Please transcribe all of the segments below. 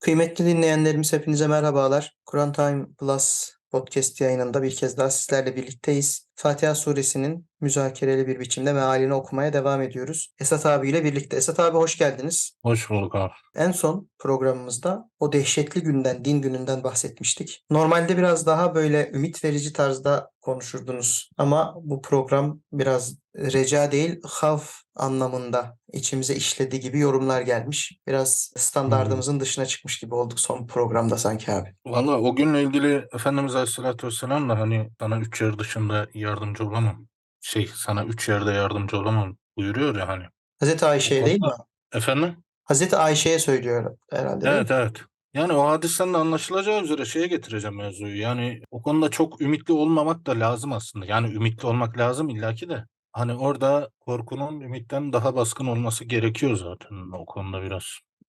Kıymetli dinleyenlerimiz hepinize merhabalar. Kur'an Time Plus podcast yayınında bir kez daha sizlerle birlikteyiz. Fatiha suresinin müzakereli bir biçimde mealini okumaya devam ediyoruz. Esat abiyle birlikte. Esat abi hoş geldiniz. Hoş bulduk abi. En son programımızda o dehşetli günden, din gününden bahsetmiştik. Normalde biraz daha böyle ümit verici tarzda konuşurdunuz. Ama bu program biraz reca değil, havf anlamında içimize işlediği gibi yorumlar gelmiş. Biraz standardımızın dışına çıkmış gibi olduk son programda sanki abi. Valla o günle ilgili Efendimiz Aleyhisselatü Vesselam da hani sana üç yer dışında yardımcı olamam. Şey sana üç yerde yardımcı olamam buyuruyor ya hani. Hazreti Ayşe'ye değil mi? Efendim? Hazreti Ayşe'ye söylüyor herhalde? Evet evet. Yani o hadisten de anlaşılacağı üzere şeye getireceğim mevzuyu. Yani o konuda çok ümitli olmamak da lazım aslında. Yani ümitli olmak lazım illaki de. Hani orada korkunun ümitten daha baskın olması gerekiyor zaten o konuda biraz.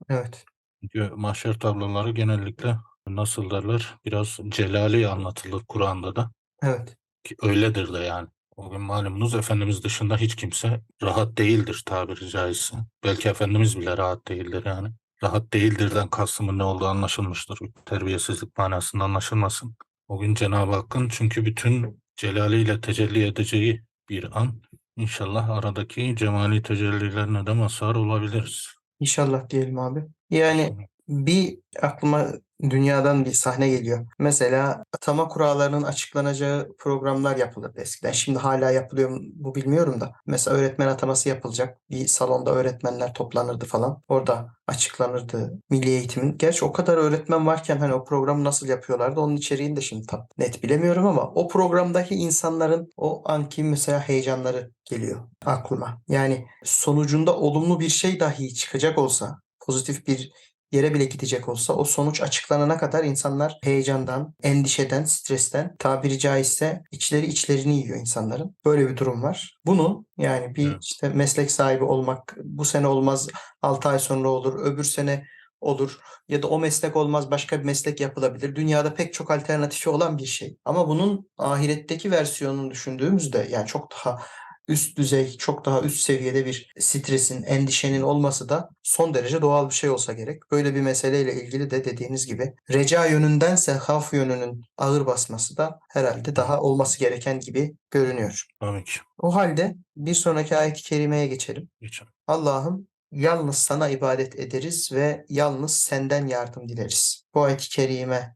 Evet. Çünkü mahşer tabloları genellikle nasıl derler biraz celali anlatılır Kur'an'da da. Evet. Ki öyledir de yani. O gün malumunuz Efendimiz dışında hiç kimse rahat değildir tabiri caizse. Belki Efendimiz bile rahat değildir yani. Rahat değildirden kastımın ne olduğu anlaşılmıştır. Terbiyesizlik manasında anlaşılmasın. O gün Cenab-ı Hakk'ın çünkü bütün celaliyle tecelli edeceği bir an. İnşallah aradaki cemali tecellilerine de mazhar olabiliriz. İnşallah diyelim abi. Yani bir aklıma dünyadan bir sahne geliyor. Mesela atama kurallarının açıklanacağı programlar yapılırdı eskiden. Şimdi hala yapılıyor mu bilmiyorum da. Mesela öğretmen ataması yapılacak. Bir salonda öğretmenler toplanırdı falan. Orada açıklanırdı milli eğitimin. Gerçi o kadar öğretmen varken hani o programı nasıl yapıyorlardı onun içeriğini de şimdi tam net bilemiyorum ama o programdaki insanların o anki mesela heyecanları geliyor aklıma. Yani sonucunda olumlu bir şey dahi çıkacak olsa pozitif bir yere bile gidecek olsa o sonuç açıklanana kadar insanlar heyecandan, endişeden, stresten tabiri caizse içleri içlerini yiyor insanların. Böyle bir durum var. Bunu yani bir Evet. işte meslek sahibi olmak bu sene olmaz 6 ay sonra olur öbür sene olur ya da o meslek olmaz başka bir meslek yapılabilir. Dünyada pek çok alternatifi olan bir şey. Ama bunun ahiretteki versiyonunu düşündüğümüzde yani çok daha üst düzey, çok daha üst seviyede bir stresin, endişenin olması da son derece doğal bir şey olsa gerek. Böyle bir meseleyle ilgili de dediğiniz gibi reca yönündense haf yönünün ağır basması da herhalde daha olması gereken gibi görünüyor. Tabii ki. O halde bir sonraki ayet-i kerimeye geçelim. Geçelim. Allah'ım yalnız sana ibadet ederiz ve yalnız senden yardım dileriz. Bu ayet-i kerime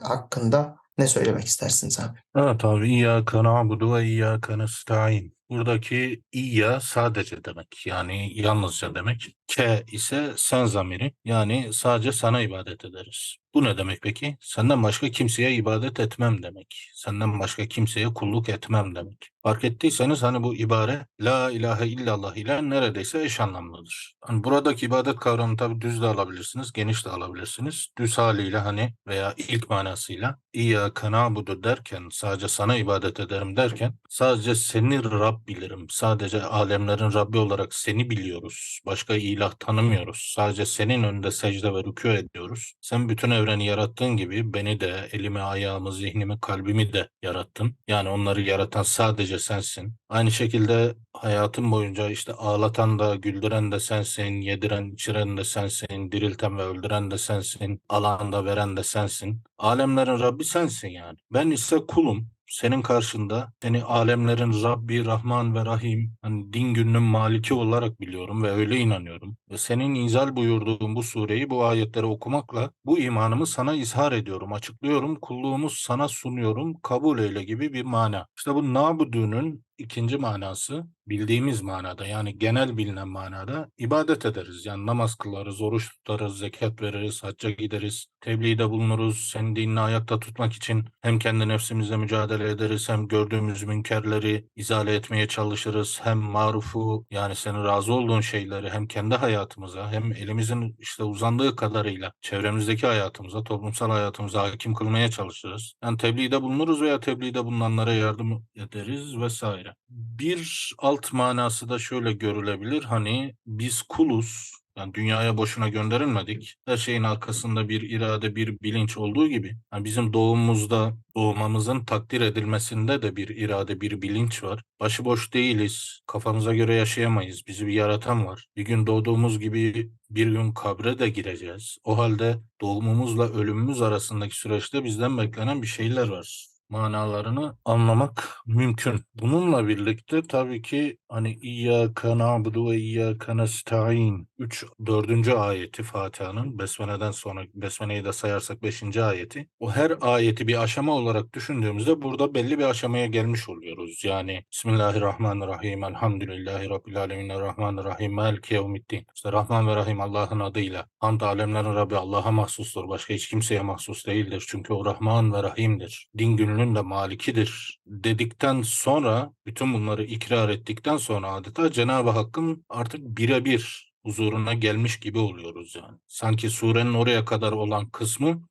hakkında ne söylemek istersiniz abi? Evet abi İyyâke na'budu ve İyyâke nestaîn. Buradaki İyya sadece demek yani yalnızca demek. Ke ise sen zamiri yani sadece sana ibadet ederiz. Bu ne demek peki? Senden başka kimseye ibadet etmem demek. Senden başka kimseye kulluk etmem demek. Fark ettiyseniz hani bu ibare La ilahe illallah ile neredeyse eş anlamlıdır. Hani buradaki ibadet kavramını tabii düz de alabilirsiniz, geniş de alabilirsiniz. Düz haliyle hani veya ilk manasıyla İyyâke na'budu derken sadece sana ibadet ederim derken sadece seni Rab bilirim. Sadece alemlerin Rabbi olarak seni biliyoruz. Başka ilah tanımıyoruz. Sadece senin önünde secde ve rükû ediyoruz. Sen bütün evreni yarattığın gibi beni de, elimi, ayağımı, zihnimi, kalbimi de yarattın. Yani onları yaratan sadece sensin. Aynı şekilde hayatım boyunca işte ağlatan da, güldüren de sensin, yediren, içiren de sensin, dirilten ve öldüren de sensin, alan da veren de sensin. Alemlerin Rabbi sensin yani. Ben ise kulum. Senin karşında seni alemlerin Rabbi, Rahman ve Rahim, hani din gününün maliki olarak biliyorum ve öyle inanıyorum. Ve senin inzal buyurduğun bu sureyi, bu ayetleri okumakla bu imanımı sana izhar ediyorum, açıklıyorum, kulluğumu sana sunuyorum, kabul eyle gibi bir mana. İşte bu nabudunun ikinci manası bildiğimiz manada yani genel bilinen manada ibadet ederiz. Yani namaz kılarız, oruç tutarız, zekat veririz, hacca gideriz, tebliğde bulunuruz. Senin dinini ayakta tutmak için hem kendi nefsimizle mücadele ederiz hem gördüğümüz münkerleri izale etmeye çalışırız. Hem marufu yani senin razı olduğun şeyleri hem kendi hayatımıza hem elimizin işte uzandığı kadarıyla çevremizdeki hayatımıza, toplumsal hayatımıza hakim kılmaya çalışırız. Yani tebliğde bulunuruz veya tebliğde bulunanlara yardım ederiz vesaire. Bir alt manası da şöyle görülebilir. Hani biz kuluz, Yani dünyaya boşuna gönderilmedik. Her şeyin arkasında bir irade, bir bilinç olduğu gibi yani bizim doğumumuzda doğmamızın takdir edilmesinde de bir irade, bir bilinç var. Başıboş değiliz. Kafamıza göre yaşayamayız. Bizi bir yaratan var. Bir gün doğduğumuz gibi bir gün kabre de gireceğiz. O halde doğumumuzla ölümümüz arasındaki süreçte bizden beklenen bir şeyler var manalarını anlamak mümkün. Bununla birlikte tabii ki hani İyyâke na'budu ve İyyâke nestaîn 3 4. ayeti Fatiha'nın Besmele'den sonra Besmele'yi de sayarsak 5. ayeti. O her ayeti bir aşama olarak düşündüğümüzde burada belli bir aşamaya gelmiş oluyoruz. Yani Bismillahirrahmanirrahim. Elhamdülillahi Rabbil alemin. Rahmanirrahim. Maliki yevmiddin. İşte Rahman ve Rahim Allah'ın adıyla. Hamd alemlerin Rabbi Allah'a mahsustur. Başka hiç kimseye mahsus değildir. Çünkü o Rahman ve Rahim'dir. Din gününün de malikidir dedikten sonra bütün bunları ikrar ettikten sonra adeta Cenab-ı Hakk'ın artık birebir huzuruna gelmiş gibi oluyoruz yani. Sanki surenin oraya kadar olan kısmı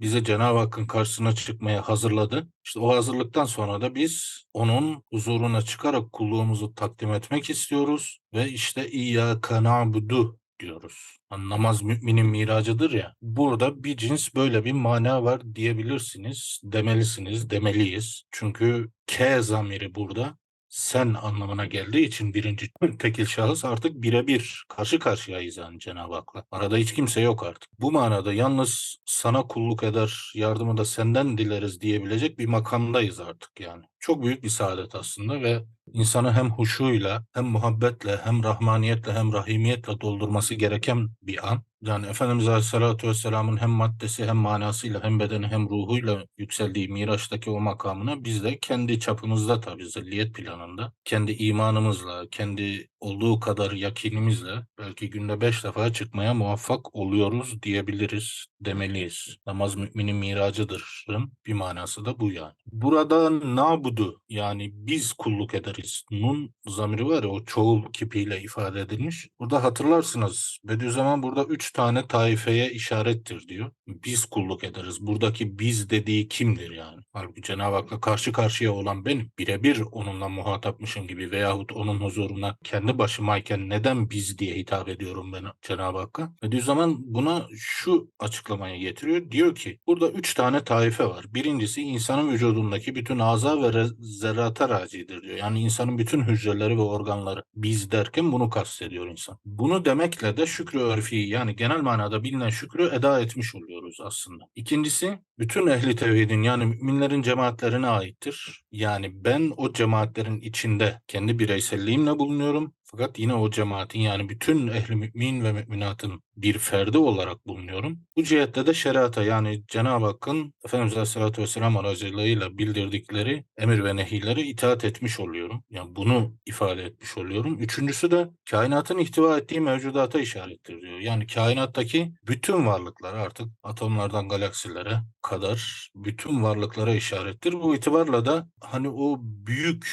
bizi Cenab-ı Hakk'ın karşısına çıkmaya hazırladı. İşte o hazırlıktan sonra da biz onun huzuruna çıkarak kulluğumuzu takdim etmek istiyoruz ve işte İyyâke na'budu diyoruz. Hani namaz müminin miracıdır ya. Burada bir cins böyle bir mana var diyebilirsiniz, demelisiniz, demeliyiz. Çünkü K zamiri burada sen anlamına geldiği için birinci tekil şahıs artık birebir karşı karşıyayız yani Cenab-ı Hak'la. Arada hiç kimse yok artık. Bu manada yalnız sana kulluk eder, yardımı da senden dileriz diyebilecek bir makamdayız artık yani. Çok büyük bir saadet aslında ve insanı hem huşuyla, hem muhabbetle, hem rahmaniyetle, hem rahimiyetle doldurması gereken bir an. Yani Efendimiz Aleyhisselatü Vesselam'ın hem maddesi hem manasıyla hem bedeni hem ruhuyla yükseldiği Miraç'taki o makamına biz de kendi çapımızda tabii zilliyet planında, kendi imanımızla, kendi olduğu kadar yakinimizle belki günde beş defa çıkmaya muvaffak oluyoruz diyebiliriz, demeliyiz. Namaz müminin miracıdırın bir manası da bu yani. Burada nabudu yani biz kulluk ederiz. Nun zamiri var ya o çoğul kipiyle ifade edilmiş. Burada hatırlarsınız Bediüzzaman burada üç tane taifeye işarettir diyor. Biz kulluk ederiz. Buradaki biz dediği kimdir yani? Halbuki Cenab-ı Hak'la karşı karşıya olan benim. Birebir onunla muhatapmışım gibi veyahut onun huzuruna kendi başımayken neden biz diye hitap ediyorum ben Cenab-ı Hakk'a? Bediüzzaman buna şu açıklamayı getiriyor. Diyor ki burada üç tane taife var. Birincisi insanın vücudundaki bütün aza ve zerrata racidir diyor. Yani insanın bütün hücreleri ve organları biz derken bunu kastediyor insan. Bunu demekle de şükrü örfi yani genel manada bilinen şükrü eda etmiş oluyoruz aslında. İkincisi bütün ehli tevhidin yani müminlerin cemaatlerine aittir. Yani ben o cemaatlerin içinde kendi bireyselliğimle bulunuyorum. Fakat yine o cemaatin yani bütün ehli mümin ve müminatın bir ferdi olarak bulunuyorum. Bu cihette de şerata yani Cenab-ı Hakk'ın Efendimiz Aleyhisselatü Vesselam aracılığıyla bildirdikleri emir ve nehirleri itaat etmiş oluyorum. Yani bunu ifade etmiş oluyorum. Üçüncüsü de kainatın ihtiva ettiği mevcudata işarettir diyor. Yani kainattaki bütün varlıklar artık atomlardan galaksilere kadar bütün varlıklara işarettir. Bu itibarla da hani o büyük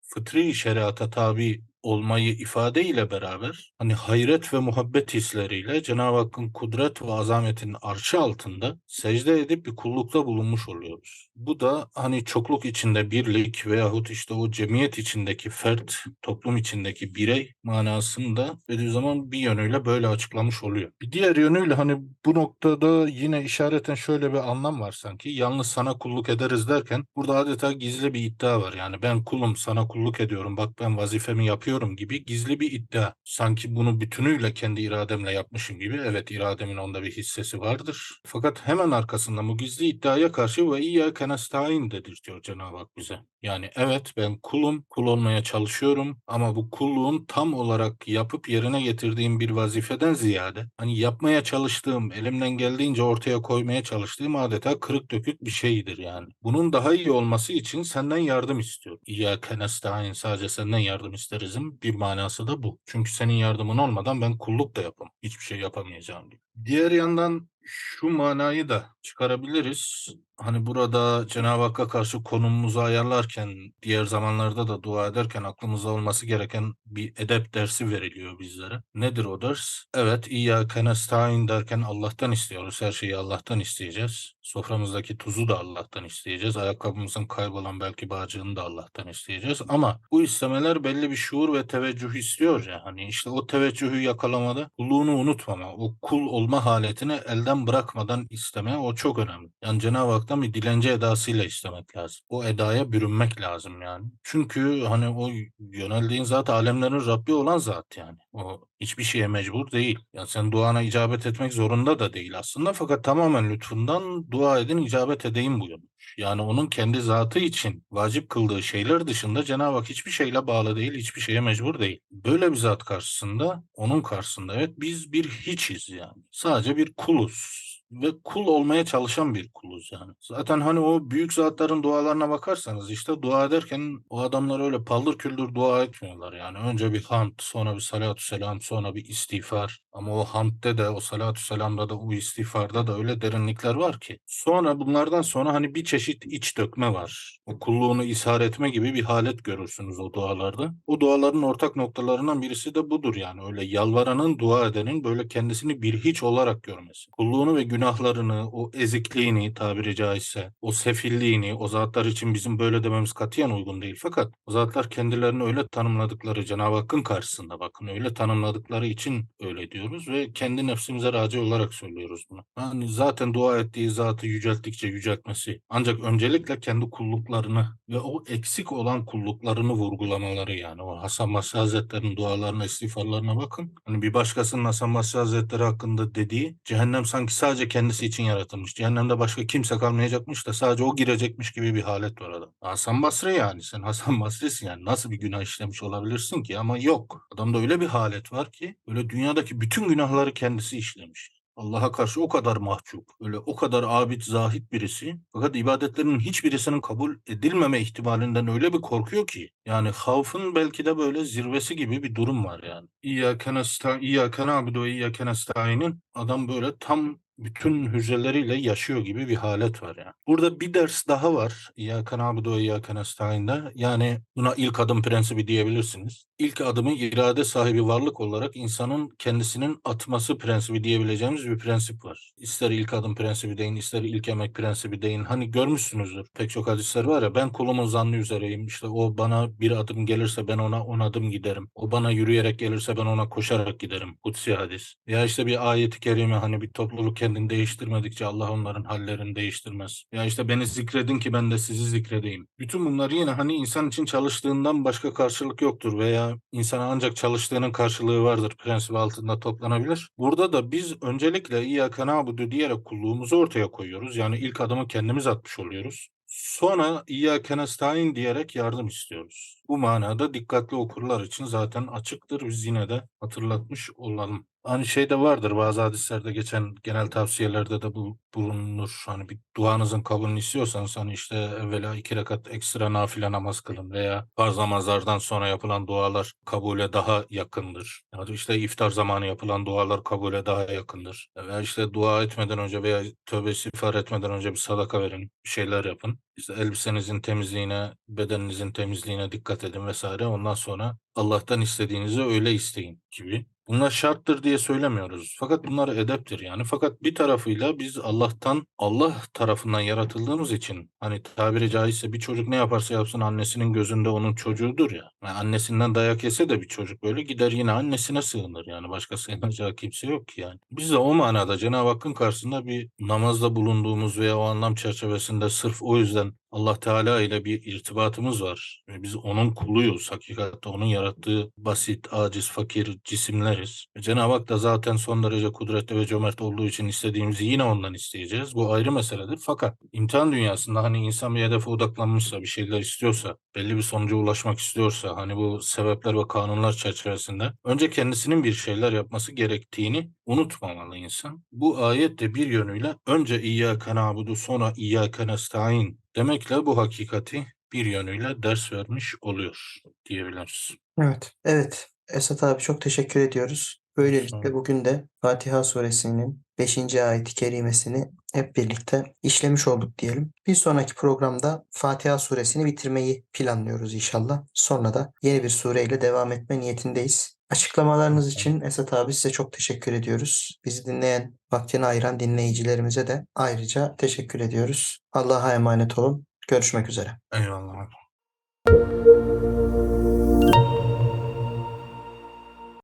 fıtri şeriata tabi olmayı ifade ile beraber hani hayret ve muhabbet hisleriyle Cenab-ı Hakk'ın kudret ve azametinin arşı altında secde edip bir kullukta bulunmuş oluyoruz. Bu da hani çokluk içinde birlik veyahut işte o cemiyet içindeki fert, toplum içindeki birey manasında Bediüzzaman bir yönüyle böyle açıklamış oluyor. Bir diğer yönüyle hani bu noktada yine işareten şöyle bir anlam var sanki. Yalnız sana kulluk ederiz derken burada adeta gizli bir iddia var. Yani ben kulum sana kulluk ediyorum bak ben vazifemi yapıyorum gibi gizli bir iddia. Sanki bunu bütünüyle kendi irademle yapmışım gibi. Evet irademin onda bir hissesi vardır. Fakat hemen arkasında bu gizli iddiaya karşı ve iyyâke nestaîn dedirtiyor Cenab-ı Hak bize. Yani evet ben kulum, kul olmaya çalışıyorum ama bu kulluğun tam olarak yapıp yerine getirdiğim bir vazifeden ziyade hani yapmaya çalıştığım, elimden geldiğince ortaya koymaya çalıştığım adeta kırık dökük bir şeydir yani. Bunun daha iyi olması için senden yardım istiyorum. İyyâke nestaîn sadece senden yardım isterizim bir manası da bu. Çünkü senin yardımın olmadan ben kulluk da yapamam. Hiçbir şey yapamayacağım diyor. Diğer yandan şu manayı da çıkarabiliriz. Hani burada Cenab-ı Hakk'a karşı konumumuzu ayarlarken, diğer zamanlarda da dua ederken aklımızda olması gereken bir edep dersi veriliyor bizlere. Nedir o ders? Evet, İyyâke nestaîn derken Allah'tan istiyoruz. Her şeyi Allah'tan isteyeceğiz. Soframızdaki tuzu da Allah'tan isteyeceğiz. Ayakkabımızın kaybolan belki bağcığını da Allah'tan isteyeceğiz. Ama bu istemeler belli bir şuur ve teveccüh istiyor ya. Hani işte o teveccühü yakalamada kulluğunu unutmama, o kul olma haletini elden bırakmadan isteme o çok önemli. Yani Cenab-ı Hak'tan bir dilenci edasıyla istemek lazım. O edaya bürünmek lazım yani. Çünkü hani o yöneldiğin zat alemlerin Rabbi olan zat yani. O hiçbir şeye mecbur değil. Yani sen duana icabet etmek zorunda da değil aslında fakat tamamen lütfundan dua edin icabet edeyim buyurmuş. Yani onun kendi zatı için vacip kıldığı şeyler dışında Cenab-ı Hak hiçbir şeyle bağlı değil, hiçbir şeye mecbur değil. Böyle bir zat karşısında, onun karşısında evet biz bir hiçiz yani. Sadece bir kuluz ve kul olmaya çalışan bir kuluz yani. Zaten hani o büyük zatların dualarına bakarsanız işte dua ederken o adamlar öyle paldır küldür dua etmiyorlar yani. Önce bir hamd, sonra bir salatü selam, sonra bir istiğfar. Ama o hamdde de, o salatü selamda da, o istiğfarda da öyle derinlikler var ki. Sonra bunlardan sonra hani bir çeşit iç dökme var. O kulluğunu ishar etme gibi bir halet görürsünüz o dualarda. O duaların ortak noktalarından birisi de budur yani. Öyle yalvaranın, dua edenin böyle kendisini bir hiç olarak görmesi. Kulluğunu ve günahlarını, o ezikliğini tabiri caizse, o sefilliğini, o zatlar için bizim böyle dememiz katiyen uygun değil. Fakat o zatlar kendilerini öyle tanımladıkları Cenab-ı Hakk'ın karşısında bakın öyle tanımladıkları için öyle diyoruz ve kendi nefsimize raci olarak söylüyoruz bunu. Yani zaten dua ettiği zatı yücelttikçe yüceltmesi ancak öncelikle kendi kulluklarını ve o eksik olan kulluklarını vurgulamaları yani o Hasan Basri Hazretleri'nin dualarına, istiğfarlarına bakın. Hani bir başkasının Hasan Basri Hazretleri hakkında dediği cehennem sanki sadece kendisi için yaratılmış. Cehennemde başka kimse kalmayacakmış da sadece o girecekmiş gibi bir halet var adam. Hasan Basri yani sen Hasan Basri'sin yani nasıl bir günah işlemiş olabilirsin ki ama yok. Adamda öyle bir halet var ki öyle dünyadaki bütün günahları kendisi işlemiş. Allah'a karşı o kadar mahcup, öyle o kadar abid, zahit birisi. Fakat ibadetlerinin hiçbirisinin kabul edilmeme ihtimalinden öyle bir korkuyor ki. Yani havfın belki de böyle zirvesi gibi bir durum var yani. İyyâke nesta, İyyâke na'budu ve İyyâke adam böyle tam bütün hücreleriyle yaşıyor gibi bir halet var yani. Burada bir ders daha var. İyyâke na'budu ve İyyâke nestaîn'de. Yani buna ilk adım prensibi diyebilirsiniz. İlk adımı irade sahibi varlık olarak insanın kendisinin atması prensibi diyebileceğimiz bir prensip var. İster ilk adım prensibi deyin, ister ilk emek prensibi deyin. Hani görmüşsünüzdür. Pek çok hadisler var ya ben kulumun zannı üzereyim. İşte o bana bir adım gelirse ben ona on adım giderim. O bana yürüyerek gelirse ben ona koşarak giderim. Kutsi hadis. Ya işte bir ayeti kerime hani bir topluluk kendini değiştirmedikçe Allah onların hallerini değiştirmez. Ya işte beni zikredin ki ben de sizi zikredeyim. Bütün bunlar yine hani insan için çalıştığından başka karşılık yoktur veya insana ancak çalıştığının karşılığı vardır prensibi altında toplanabilir. Burada da biz öncelikle İyyâke na'budu diyerek kulluğumuzu ortaya koyuyoruz. Yani ilk adımı kendimiz atmış oluyoruz. Sonra İyyâke nestaîn diyerek yardım istiyoruz. Bu manada dikkatli okurlar için zaten açıktır. Biz yine de hatırlatmış olalım. Hani şey de vardır bazı hadislerde geçen genel tavsiyelerde de bu bulunur. Hani bir duanızın kabulünü istiyorsanız hani işte evvela iki rekat ekstra nafile namaz kılın veya farz namazlardan sonra yapılan dualar kabule daha yakındır. Ya da işte iftar zamanı yapılan dualar kabule daha yakındır. Veya işte dua etmeden önce veya tövbe istiğfar etmeden önce bir sadaka verin, bir şeyler yapın. İşte elbisenizin temizliğine, bedeninizin temizliğine dikkat edin vesaire. Ondan sonra Allah'tan istediğinizi öyle isteyin gibi. Bunlar şarttır diye söylemiyoruz. Fakat bunlar edeptir yani. Fakat bir tarafıyla biz Allah'tan, Allah tarafından yaratıldığımız için hani tabiri caizse bir çocuk ne yaparsa yapsın annesinin gözünde onun çocuğudur ya. Yani annesinden dayak yese de bir çocuk böyle gider yine annesine sığınır yani. Başka sığınacağı kimse yok ki yani. Biz de o manada Cenab-ı Hakk'ın karşısında bir namazda bulunduğumuz veya o anlam çerçevesinde sırf o yüzden Allah Teala ile bir irtibatımız var. Biz onun kuluyuz. Hakikatte onun yarattığı basit, aciz, fakir cisimleriz. Cenab-ı Hak da zaten son derece kudretli ve cömert olduğu için istediğimizi yine ondan isteyeceğiz. Bu ayrı meseledir. Fakat imtihan dünyasında hani insan bir hedefe odaklanmışsa, bir şeyler istiyorsa, belli bir sonuca ulaşmak istiyorsa, hani bu sebepler ve kanunlar çerçevesinde önce kendisinin bir şeyler yapması gerektiğini unutmamalı insan. Bu ayet de bir yönüyle önce İyyâke na'budu sonra İyyâke nestaîn demekle bu hakikati bir yönüyle ders vermiş oluyor diyebiliriz. Evet. Evet. Esat abi çok teşekkür ediyoruz. Böylelikle bugün de Fatiha suresinin 5. ayet-i kerimesini hep birlikte işlemiş olduk diyelim. Bir sonraki programda Fatiha suresini bitirmeyi planlıyoruz inşallah. Sonra da yeni bir sureyle devam etme niyetindeyiz. Açıklamalarınız için Esat abi size çok teşekkür ediyoruz. Bizi dinleyen, vaktini ayıran dinleyicilerimize de ayrıca teşekkür ediyoruz. Allah'a emanet olun. Görüşmek üzere. Eyvallah.